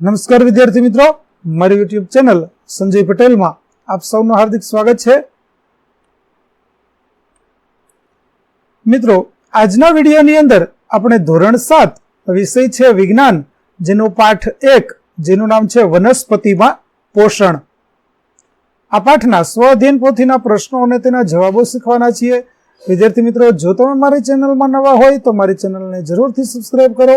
નમસ્કાર વિદ્યાર્થી મિત્રો. મારી યુટ્યુબ ચેનલ સંજય પટેલમાં આપ સૌનું હાર્દિક સ્વાગત છે. મિત્રો, આજના વિડીયોની અંદર આપણે ધોરણ સાત વિષય છે વિજ્ઞાન, જેનો પાઠ એક, જેનું નામ છે વનસ્પતિમાં પોષણ. આ પાઠના સ્વ અધ્યયન પોથીના પ્રશ્નો અને તેના જવાબો શીખવાના છીએ. વિદ્યાર્થી મિત્રો, જો તમે મારી ચેનલમાં નવા હોય તો મારી ચેનલને જરૂરથી સબસ્ક્રાઈબ કરો.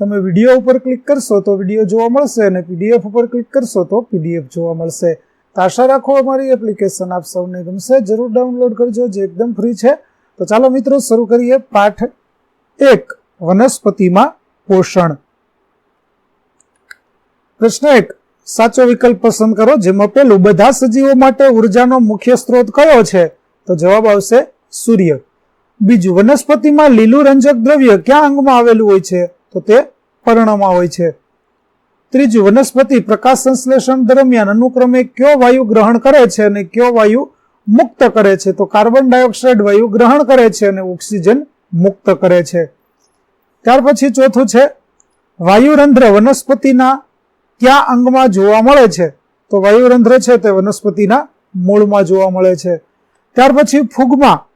તમે વીડિયો ઉપર ક્લિક કરશો તો વીડિયો જોવા મળશે અને પીડીએફ ઉપર ક્લિક કરશો તો પીડીએફ જોવા મળશે. તો આશા રાખો અમારી એપ્લિકેશન આપ સૌને ગમશે. જરૂર ડાઉનલોડ કરજો, જે એકદમ ફ્રી છે. તો ચાલો મિત્રો, શરૂ કરીએ પાઠ એક, વનસ્પતિમાં પોષણ. પ્રશ્ન એક, સાચો વિકલ્પ પસંદ કરો, જેમાં પેલું બધા સજીવો માટે ઉર્જાનો મુખ્ય સ્ત્રોત કયો છે? તો જવાબ આવશે સૂર્ય. બીજું, વનસ્પતિમાં લીલું રંજક દ્રવ્ય ક્યાં અંગમાં આવેલું હોય છે? તો તે પર્ણમાં હોય છે. ત્રીજું, વનસ્પતિ પ્રકાશ સંશ્લેષણ દરમિયાન અનુક્રમે કયો વાયુ ગ્રહણ કરે છે અને કયો વાયુ મુક્ત કરે છે? તો કાર્બન ડાયોક્સાઇડ વાયુ ગ્રહણ કરે છે અને ઓક્સિજન મુક્ત કરે છે. ત્યાર પછી ચોથું છે, વાયુરંધ્ર વનસ્પતિના કયા અંગમાં જોવા મળે છે? તો વાયુરંધ્ર છે તે વનસ્પતિના મૂળમાં જોવા મળે છે. ત્યાર પછી ફૂગમાં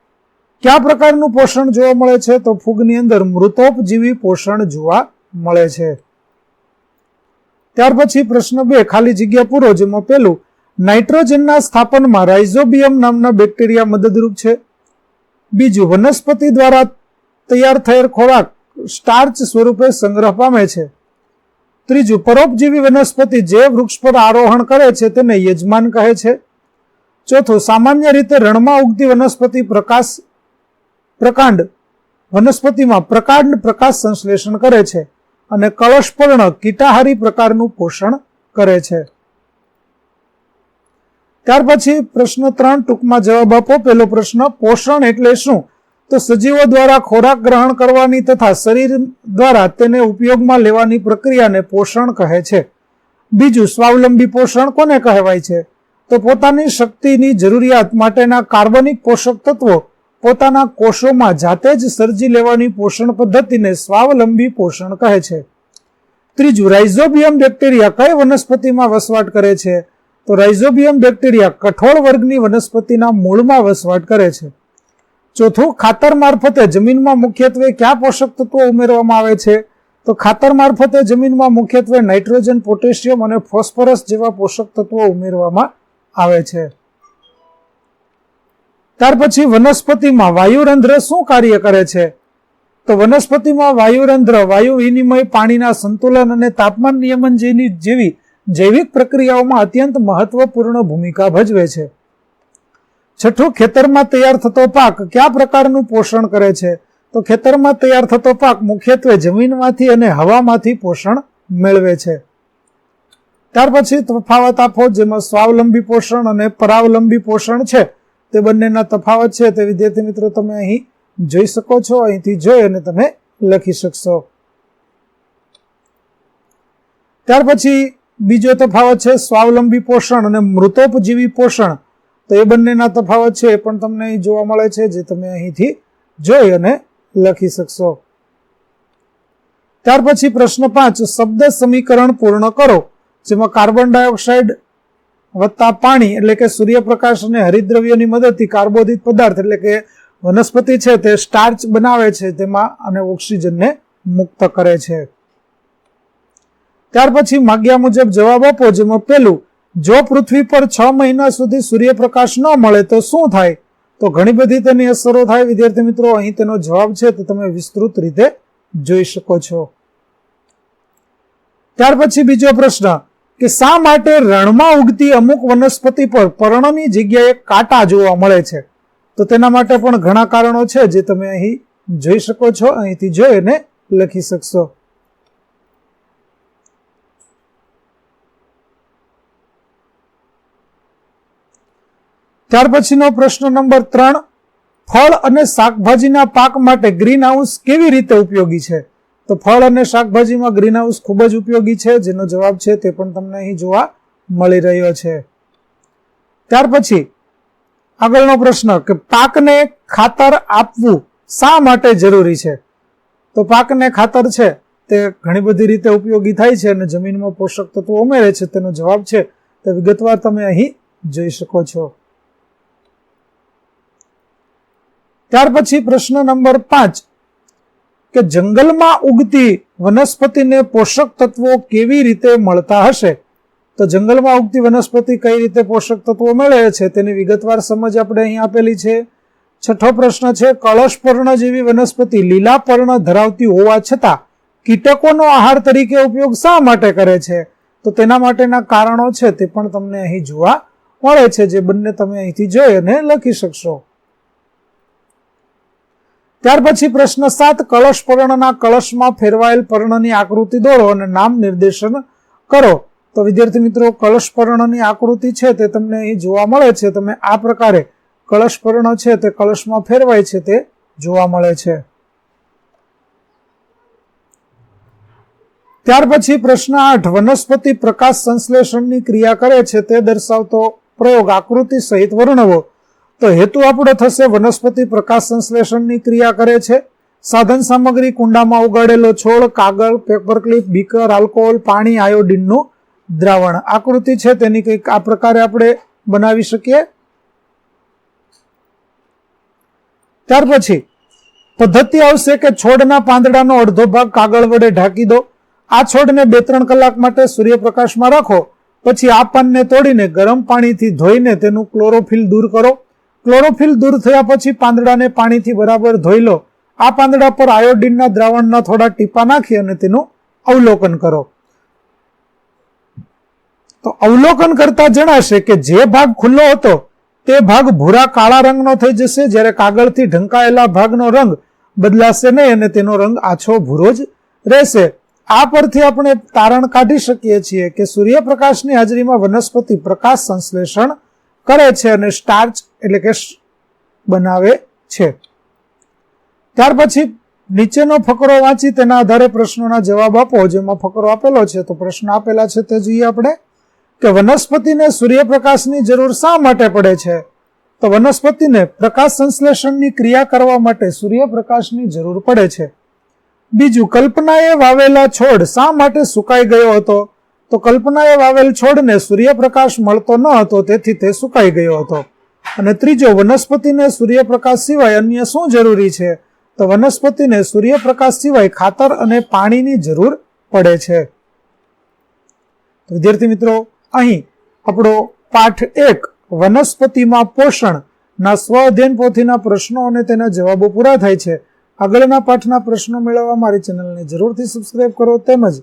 કયા પ્રકારનું પોષણ જોવા મળે છે? તો ફૂગની અંદર મૃતોપજીવી પોષણ જોવા મળે છે. ત્યાર પછી પ્રશ્ન બે, ખાલી જગ્યા પૂરો, જેમાં પેલું નાઇટ્રોજનના સ્થાપનમાં રાઇઝોબિયમ નામના બેક્ટેરિયા મદદરૂપ છે. બીજું, વનસ્પતિ દ્વારા તૈયાર થયેલ ખોરાક સ્ટાર્ચ સ્વરૂપે સંગ્રહ પામે છે. ત્રીજું, પરોપજીવી વનસ્પતિ જે વૃક્ષ પર આરોહણ કરે છે તેને યજમાન કહે છે. ચોથું, સામાન્ય રીતે રણમાં ઉગતી વનસ્પતિ પ્રકાશ પ્રકાંડ. વનસ્પતિમાં પ્રકાંડ પ્રકાશ સંશ્લેષણ કરે છે અને કળશપર્ણ કીટાહારી પ્રકારનું પોષણ કરે છે. ત્યાર પછી પ્રશ્ન ત્રણ ટૂંકમાં જવાબ આપો. પહેલો પ્રશ્ન, પોષણ એટલે શું? તો સજીવો દ્વારા ખોરાક ગ્રહણ કરવાની તથા શરીર દ્વારા તેને ઉપયોગમાં લેવાની પ્રક્રિયાને પોષણ કહે છે. બીજું, સ્વાવલંબી પોષણ કોને કહેવાય છે? તો પોતાની શક્તિની જરૂરિયાત માટેના કાર્બનિક પોષક તત્વો પોતાના કોષોમાં જાતે જ સર્જી લેવાની પોષણ પદ્ધતિને સ્વાવલંબી પોષણ કહે છે. ત્રીજું રાઇઝોબિયમ બેક્ટેરિયા કઈ વનસ્પતિમાં વસવાટ કરે છે? તો રાઇઝોબિયમ બેક્ટેરિયા કઠોળ વર્ગની વનસ્પતિના મૂળમાં વસવાટ કરે છે. ચોથું, ખાતર મારફતે જમીનમાં મુખ્યત્વે કયા પોષક તત્વો ઉમેરવામાં આવે છે? તો ખાતર મારફતે જમીનમાં મુખ્યત્વે નાઇટ્રોજન, પોટેશિયમ અને ફોસ્ફરસ જેવા પોષક તત્વો ઉમેરવામાં આવે છે. ત્યાર પછી વનસ્પતિમાં વાયુરંધ્ર શું કાર્ય કરે છે? તો વનસ્પતિમાં વાયુરંધ્ર, વાયુ વિનિમય, પાણીના સંતુલન અને તાપમાન નિયમન જેની જેવી જૈવિક પ્રક્રિયાઓમાં અત્યંત મહત્વપૂર્ણ ભૂમિકા ભજવે છે. છઠ્ઠું, ખેતરમાં તૈયાર થતો પાક કયા પ્રકારનું પોષણ કરે છે? તો ખેતરમાં તૈયાર થતો પાક મુખ્યત્વે જમીનમાંથી અને હવામાંથી પોષણ મેળવે છે. ત્યાર પછી તફાવત આપો, જેમાં સ્વાવલંબી પોષણ અને પરાવલંબી પોષણ છે. તે બંનેના તફાવત છે. તે વિદ્યાર્થી મિત્રો, તમે અહીં જોઈ શકો છો. અહીંથી જોઈ અને તમે લખી શકશો. ત્યાર પછી બીજો તફાવત છે સ્વાવલંબી પોષણ અને મૃતોપજીવી પોષણ. તો એ બંનેના તફાવત છે. એ પણ તમને અહીં જોવા મળે છે, જે તમે અહીંથી જોઈ અને લખી શકશો. ત્યાર પછી પ્રશ્ન પાંચ, શબ્દ સમીકરણ પૂર્ણ કરો, જેમાં કાર્બન ડાયોક્સાઇડ વત્તા પાણી, એટલે કે સૂર્યપ્રકાશ અને હરિદ્રવ્યોની મદદથી કાર્બોદિત પદાર્થ, એટલે કે વનસ્પતિ છે તે સ્ટાર્ચ બનાવે છે તેમાં અને ઓક્સિજનને મુક્ત કરે છે. ત્યાર પછી માગ્યા મુજબ જવાબ આપો, જેમાં પેલું જો પૃથ્વી પર છ મહિના સુધી સૂર્યપ્રકાશ ન મળે તો શું થાય? તો ઘણી બધી તેની અસરો થાય. વિદ્યાર્થી મિત્રો, અહીં તેનો જવાબ છે તે તમે વિસ્તૃત રીતે જોઈ શકો છો. ત્યાર પછી બીજો પ્રશ્ન કે શા માટે રણમાં ઉગતી અમુક વનસ્પતિ પર પર્ણની જગ્યાએ કાંટા જોવા મળે છે? તો તેના માટે પણ ઘણા કારણો છે જે તમે અહીં જોઈ શકો છો, અહીંથી જોઈ અને લખી શકશો. ત્યાર પછીનો પ્રશ્ન નંબર ત્રણ, ફળ અને શાકભાજીના પાક માટે ગ્રીન હાઉસ કેવી રીતે ઉપયોગી છે? તો ફળ અને શાકભાજીમાં ગ્રીન હાઉસ ખૂબ જ ઉપયોગી છે. જેનો જવાબ છે તે પણ તમને અહીં જોવા મળી રહ્યો છે. ત્યાર પછી આગળનો પ્રશ્ન કે પાકને ખાતર આપવું શા માટે જરૂરી છે? તો પાકને ખાતર છે તે ઘણી બધી રીતે ઉપયોગી થાય છે અને જમીનમાં પોષક તત્વો ઉમેરે છે. તેનો જવાબ છે તે વિગતવાર તમે અહીં જોઈ શકો છો. ત્યાર પછી પ્રશ્ન નંબર પાંચ. કે જંગલમાં ઉગતી વનસ્પતિને પોષક તત્વો કેવી રીતે મળતા હશે? તો જંગલમાં ઉગતી વનસ્પતિ કઈ રીતે પોષક તત્વો મળે છે તેની વિગતવાર સમજ આપણે અહીં આપેલી છે. છઠ્ઠો પ્રશ્ન છે, કળશ પર્ણ જેવી વનસ્પતિ લીલા પર્ણ ધરાવતી હોવા છતાં કીટકોનો આહાર તરીકે ઉપયોગ શા માટે કરે છે? તો તેના માટેના કારણો છે તે પણ તમને અહીં જોવા મળે છે, જે બંને તમે અહીંથી જોઈ અને લખી શકશો. ત્યાર પછી પ્રશ્ન સાત, કળશ પર્ણના કળશમાં ફેરવાયેલ પર્ણની આકૃતિ દોરો અને નામ નિર્દેશન કરો. તો વિદ્યાર્થી મિત્રો, કળશ પર્ણની આકૃતિ છે તે તમને અહીં જોવા મળે છે. તમે આ પ્રકારે કળશ પર્ણ છે તે કળશમાં ફેરવાય છે તે જોવા મળે છે. ત્યાર પછી પ્રશ્ન આઠ, વનસ્પતિ પ્રકાશ સંશ્લેષણની ક્રિયા કરે છે તે દર્શાવતો પ્રયોગ. આકૃતિ સહિત વર્ણવો. તો હેતુ આપણો થશે વનસ્પતિ પ્રકાશ સંશ્લેષણની ક્રિયા કરે છે. સાધન સામગ્રી કુંડામાં ઉગાડેલો છોડ, કાગળ પેપર ક્લિપ બીકર, આલ્કોહોલ, પાણી, આયોડિનનું દ્રાવણ. આકૃતિ છે તેની કંઈક આ પ્રકારે આપણે બનાવી શકીએ. ત્યાર પછી, પદ્ધતિ આવશે કે છોડના પાંદડાનો અડધો ભાગ કાગળ વડે ઢાંકી દો. આ છોડને બે ત્રણ કલાક માટે સૂર્યપ્રકાશમાં રાખો. પછી આ પાનને તોડીને ગરમ પાણીથી ધોઈને તેનું ક્લોરોફિલ દૂર કરો. ક્લોરોફિલ દૂર થયા પછી પાંદડાને પાણીથી બરાબર ધોઈ લો. આ પાંદડા પર આયોડિનના દ્રાવણના થોડા ટીપા નાખી અને તેનું અવલોકન કરો. તો અવલોકન કરતા જણાશે કે જે ભાગ ખુલ્લો હતો, તે ભાગ ભૂરા કાળા રંગનો થઈ જશે. જ્યારે કાગળથી ઢંકાયેલા ભાગનો રંગ બદલાશે નહીં અને તેનો રંગ આછો ભૂરો જ રહેશે. આ પરથી આપણે તારણ કાઢી શકીએ છીએ કે સૂર્યપ્રકાશની હાજરીમાં વનસ્પતિ પ્રકાશ સંશ્લેષણ કરે છે અને સ્ટાર્ચ એટલે કે બનાવે છે. ત્યાર પછી નીચેનો ફકરો વાંચી તેના આધારે પ્રશ્નોના જવાબ આપો. જેમાં ફકરો આપેલો છે તો પ્રશ્ન આપેલા છે તે જોઈએ આપણે કે વનસ્પતિને સૂર્યપ્રકાશની જરૂર શા માટે પડે છે? તો વનસ્પતિને પ્રકાશ સંશ્લેષણની ક્રિયા કરવા માટે સૂર્યપ્રકાશની જરૂર પડે છે. બીજું, કલ્પનાએ વાવેલા છોડ શા માટે સુકાઈ ગયો હતો? તો કલ્પનાએ વાવેલ છોડને સૂર્યપ્રકાશ મળતો ન હતો, તેથી તે સુકાઈ ગયો હતો. અને ત્રીજો, વનસ્પતિને સૂર્યપ્રકાશ સિવાય અન્ય શું જરૂરી છે? તો વનસ્પતિને સૂર્યપ્રકાશ સિવાય ખાતર અને પાણીની જરૂર પડે છે. વિદ્યાર્થી મિત્રો, અહીં આપણો પાઠ એક, વનસ્પતિમાં પોષણ. ના સ્વ અધ્યયન પોથીના પ્રશ્નો અને તેના જવાબો પૂરા થાય છે. આગળના પાઠના પ્રશ્નો મેળવવા મારી ચેનલને જરૂરથી સબસ્ક્રાઇબ કરો. તેમજ